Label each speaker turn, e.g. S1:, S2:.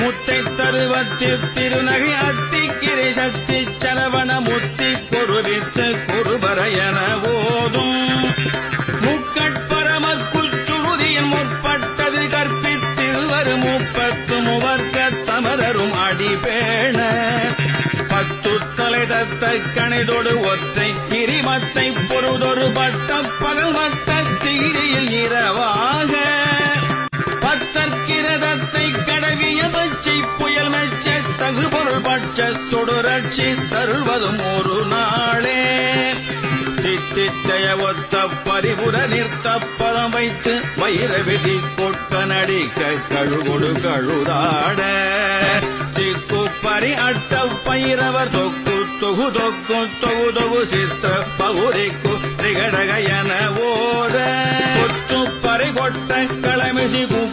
S1: முத்தை தருவத்தி திருநகை அத்திக்கிரை சக்தி சரவண முத்தி கொருவித்து குருபரையன ஓதும் முக்கட்பரமக்குள் சுருதியின் முற்பட்டது கற்பித்திருவர் முப்பத்து முவர்க்க தமரரும் அடிபேண. பத்து தலை தத்த கணிதொடு ஒற்றை கிரிமத்தை பொருதோ தருள்வதும் ஒரு நாளே. தித்தித்தைய ஒத்த பரிபுர நிற்த பதம் வைத்து மயிர விதி கொட்ட நடிக்க கழுகொடு கழுதாட. திக்கு பறி அட்ட பயிரவர் தொக்கு தொகு தொக்கு தொகு தொகு சித்த பகுதிக்கு நிகடக என ஓத. பறி கொட்ட களமிசி கும்